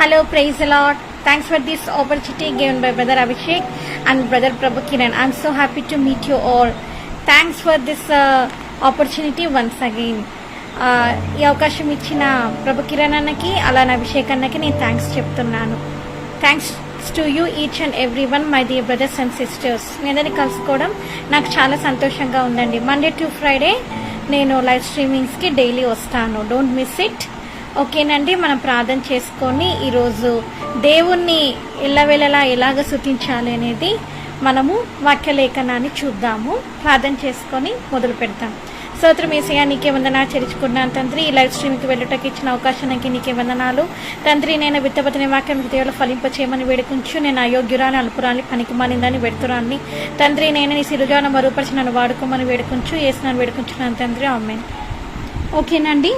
Hello praise the Lord thanks for this opportunity given by brother Abhishek and brother Prabhu Kiran I'm so happy to meet you all thanks for this opportunity once again ఈ అవకాశం ఇచ్చిన ప్రభు కిరణ్ అన్నకి అలానే అభిషేక్ అన్నకి నేను thanks చెప్తున్నాను. Thanks to you each and every one my dear brothers and sisters మీ అందరినీ కలుసుకోవడం నాకు చాలా సంతోషంగా ఉందండి. మండే టు ఫ్రైడే నేను లైవ్ స్ట్రీమింగ్స్కి డైలీ వస్తాను. డోంట్ మిస్ ఇట్ ఓకేనండి మనం ప్రార్థన చేసుకొని ఈరోజు దేవుణ్ణి ఎల్లవేళలా ఎలాగ శుతించాలి అనేది మనము వాక్యలేఖనాన్ని చూద్దాము. ప్రార్థన చేసుకొని మొదలు పెడతాం. స్తోత్రం ఏసయ్యా నీకే వందనా చేర్చుకున్నాను తండ్రి. ఈ లైవ్ స్ట్రీమ్కి వెళ్ళటకి ఇచ్చిన అవకాశానికి నీకే వందనాలు తండ్రి నేను విత్తపతిని వాక్యం హృదయంలో ఫలింప చేయమని నేను అయోగ్యురాని అల్పురాని పనికి మానిందని వెడుతురాన్ని తండ్రి నేను నీ సిరుజాన మరుపరిచి నన్ను వాడుకోమని వేడుకుంచు వేసినాను వేడుకుంటున్నాను తండ్రి. ఆమె ఓకేనండి.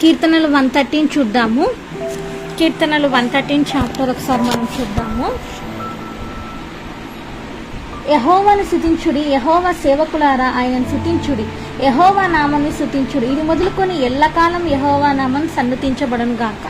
కీర్తనలు వన్ థర్టీన్ చూద్దాము. కీర్తనలు వన్ థర్టీన్ చాప్టర్ ఒకసారి మనం చూద్దాము. యహోవాను శుతించుడి యహోవా సేవకులారా ఆయనను శుతించుడి యహోవా నామని శుతించుడి ఇది మొదలుకొని ఎల్లకాలం యహోవా నామం సన్నతించబడను గాక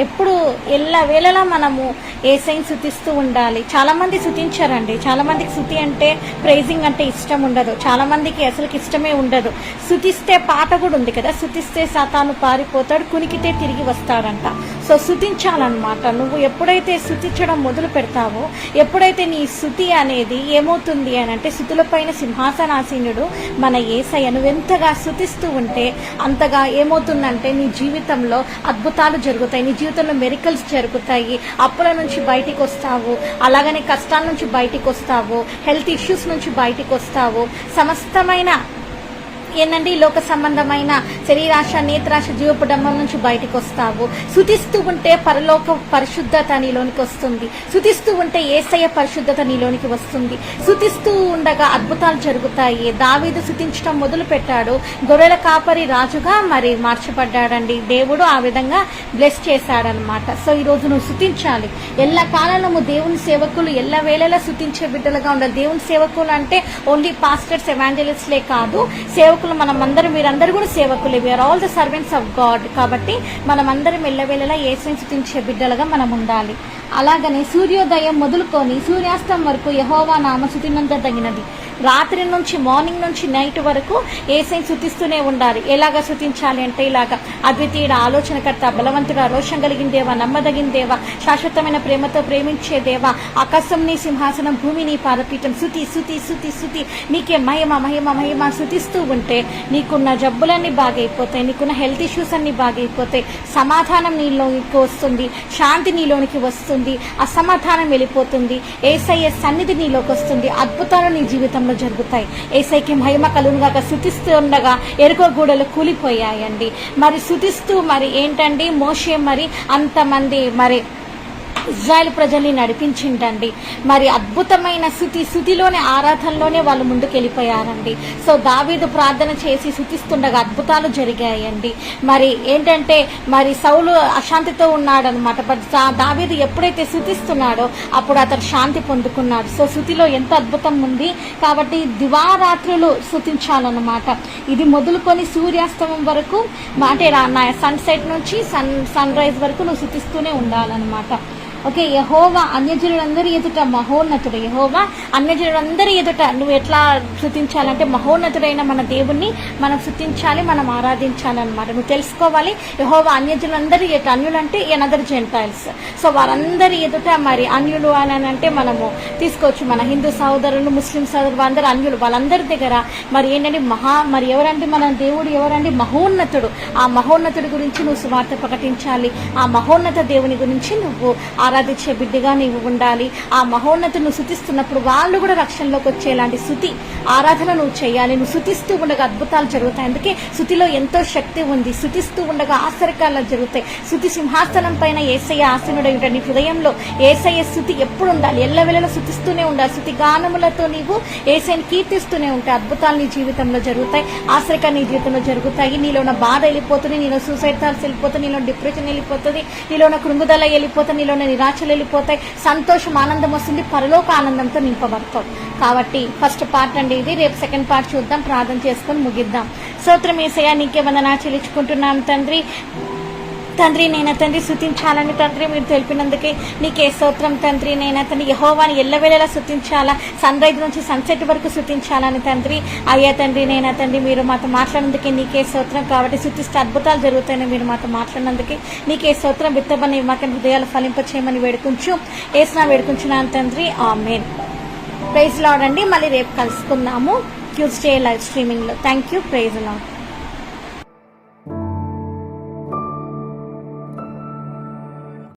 ఎప్పుడు ఎల్ల వేళలా మనము ఏసైని శుతిస్తూ ఉండాలి. చాలామంది శుతించారండి. చాలామందికి శుతి అంటే ప్రైజింగ్ అంటే ఇష్టం ఉండదు. చాలామందికి అసలుకి ఇష్టమే ఉండదు. శుతిస్తే పాట కూడా ఉంది కదా. శుతిస్తే సాతాను పారిపోతాడు కునికితే తిరిగి వస్తాడంట. సో శుతించాలన్నమాట. నువ్వు ఎప్పుడైతే శుతించడం మొదలు పెడతావో ఎప్పుడైతే నీ శుతి అనేది ఏమవుతుంది అని అంటే శుతులపైన సింహాసనాసీనుడు మన ఏసయ్య నువ్వు ఎంతగా శుతిస్తూ ఉంటే అంతగా ఏమవుతుందంటే నీ జీవితంలో అద్భుతాలు జరుగుతాయి. నీ జీవితంలో మెరికల్స్ జరుగుతాయి. అప్పుల నుంచి బయటికి వస్తావు అలాగనే కష్టాల నుంచి బయటికి వస్తావు హెల్త్ ఇష్యూస్ నుంచి బయటికి వస్తావు సమస్తమైన ఏంటంటే ఈ లోక సంబంధమైన శరీరాశ నేత్రాశ జీవపుడమ్మం నుంచి బయటికి వస్తావు శుతిస్తూ ఉంటే పరలోక పరిశుద్ధత నీలోనికి వస్తుంది. శుతిస్తూ ఉంటే ఏసయ్య పరిశుద్ధత నీలోనికి వస్తుంది. శుతిస్తూ ఉండగా అద్భుతాలు జరుగుతాయి. దావీదు శుతించడం మొదలు పెట్టాడు గొర్రెల కాపరి రాజుగా మరి మార్చబడ్డాడండి. దేవుడు ఆ విధంగా బ్లెస్ చేశాడనమాట సో ఈ రోజు నువ్వు శుతించాలి. ఎల్ల కాలంలో దేవుని సేవకులు ఎల్ల వేళలా శుతించే బిడ్డలుగా ఉండాలి. దేవుని సేవకులు అంటే ఓన్లీ పాస్టర్స్ ఎవాంజలిస్ట్లే కాదు సేవకులు మనమందరం మీరందరూ కూడా సేవకులే. We are all the servants of God కాబట్టి మనమందరం ఎల్లవేళలా ఏసుని స్థుతించే బిడ్డలుగా మనం ఉండాలి అలాగనే సూర్యోదయం మొదలుకొని సూర్యాస్తం వరకు యహోవా నామ శుతినంత తగినది. రాత్రి నుంచి మార్నింగ్ నుంచి నైట్ వరకు ఏసైని శుతిస్తూనే ఉండాలి ఎలాగ శుతించాలి అంటే ఇలాగా అద్వితీయుడ ఆలోచనకర్త బలవంతుడు రోషం కలిగిన దేవా నమ్మదగిన శాశ్వతమైన ప్రేమతో ప్రేమించే దేవా ఆకాశం నీ సింహాసనం భూమి నీ పాదపీఠం శుతి శుతి శుతి శుతి. నీకే మహిమ మహిమ మహిమ శుతిస్తూ ఉంటే నీకున్న జబ్బులన్నీ బాగైపోతాయి నీకున్న హెల్త్ ఇష్యూస్ అన్ని బాగైపోతాయి. సమాధానం నీలోనికి వస్తుంది శాంతి నీలోనికి వస్తుంది అసమాధానం వెళ్ళిపోతుంది. ఏసఐ సన్నిధి నీలోకి వస్తుంది అద్భుతాలు నీ జీవితంలో జరుగుతాయి. ఏసైకి మహిమ కలుగుగాక శుతిస్తూ ఉండగా ఎరుకో గూడలు కూలిపోయాయండి. మరి శుతిస్తూ మరి ఏంటండి మోషే మరి అంతమంది మరి ఇజ్రాయెల్ ప్రజల్ని నడిపించిండండి మరి అద్భుతమైన శృతి శృతిలోనే ఆరాధనలోనే వాళ్ళు ముందుకెళ్ళిపోయారండి. సో దావీదు ప్రార్థన చేసి శుతిస్తుండగా అద్భుతాలు జరిగాయండి. మరి ఏంటంటే మరి సౌలు అశాంతితో ఉన్నాడనమాట బట్ దావీదు ఎప్పుడైతే శుతిస్తున్నాడో అప్పుడు అతడు శాంతి పొందుకున్నాడు. సో శుతిలో ఎంత అద్భుతం ఉంది కాబట్టి దివారాత్రులు శుతించాలన్నమాట. ఇది మొదలుకొని సూర్యాస్తమం వరకు అంటే సన్సెట్ నుంచి సన్ సన్ రైజ్ వరకు నువ్వు శుతిస్తూనే ఉండాలన్నమాట. ఓకే యహోవా అన్యజనులందరి ఎదుట మహోన్నతుడు. యహోవా అన్యజనులందరి ఎదుట నువ్వు ఎట్లా శృతించాలంటే మహోన్నతుడైన మన దేవుణ్ణి మనం శృతించాలి మనం ఆరాధించాలన్నమాట. నువ్వు తెలుసుకోవాలి యహోవా అన్యజనులందరి ఎదుట అన్యులంటే ఎనదర్ జెంటైల్స్. సో వారందరి ఎదుట మరి అన్యులు అని అంటే మనము తీసుకోవచ్చు. మన హిందూ సహోదరులు ముస్లిం సహోదరులు అందరు అన్యులు వాళ్ళందరి దగ్గర మరి ఏంటంటే మహా మరి ఎవరంటే మన దేవుడు ఎవరండి మహోన్నతుడు. ఆ మహోన్నతుడి గురించి నువ్వు సువార్త ప్రకటించాలి. ఆ మహోన్నత దేవుని గురించి నువ్వు ఆ ఆరాధించే బిడ్డగా నీవు ఉండాలి. ఆ మహోన్నతిని శుతిస్తున్నప్పుడు వాళ్ళు కూడా రక్షణలోకి వచ్చేలాంటి శుతి ఆరాధన నువ్వు చేయాలి. నువ్వు శుతిస్తూ ఉండగా అద్భుతాలు జరుగుతాయి. అందుకే శుతిలో ఎంతో శక్తి ఉంది. శుతిస్తూ ఉండగా ఆశ్చర్యకాలు జరుగుతాయి. శుతి సింహాసనం పైన ఏసయ్య ఆసనుడై ఉంటాడు. నీ హృదయంలో ఏసయ్య శుతి ఎప్పుడు ఉండాలి? ఎల్లవెల్లలా శుతిస్తూనే ఉండాలి. శుతి గానములతో నీవు ఏసైని కీర్తిస్తూనే ఉంటాయి. అద్భుతాలు నీ జీవితంలో జరుగుతాయి. ఆశ్రయకాలు నీ జీవితంలో జరుగుతాయి. నీలో ఉన్న బాధ వెళ్ళిపోతుంది. నీలో సూసైడ్ థాట్స్ వెళ్ళిపోతుంది. నీలో డిప్రెషన్ వెళ్ళిపోతుంది. నీలో ఉన్న కృంగుదల వెళ్ళిపోతుంది. నీలో ఉన్న నిరాశలు వెళ్ళిపోతాయి సంతోషం ఆనందం వస్తుంది. పరలోక ఆనందంతో నింపబడతాం. కాబట్టి ఫస్ట్ పార్ట్ అండి ఇది. రేపు సెకండ్ పార్ట్ చూద్దాం. ప్రార్థన చేసుకొని ముగిద్దాం. సూత్రం ఏసయ్యా నీకే వందనా చెల్లించుకుంటున్నాం తండ్రి. తండ్రి నేను తండ్రి? శుతించాలని తండ్రి మీరు తెలిపినందుకే నీకే స్తోత్రం తండ్రి నేను తండ్రి? యహోవాని ఎల్లవేళలా శుతించాలా? సన్ రైజ్ నుంచి సన్సెట్ వరకు శుతించాలని తండ్రి. అయ్యా తండ్రి నేను తండ్రి మీరు మాతో మాట్లాడినందుకే నీకే స్తోత్రం కాబట్టి శుతిస్తే అద్భుతాలు జరుగుతాయని మీరు మాతో మాట్లాడినందుకే నీకే స్తోత్రం విత్తబని మాకు హృదయాలు ఫలింపచేయమని వేడుకుంచు. ఏసునా వేడుకుంటున్నాను తండ్రి. ఆ మెయిన్ ప్రైజ్ లాడ్ అండి మళ్ళీ రేపు కలుసుకుందాము. Tuesday live స్ట్రీమింగ్లో. Thank you praise Lord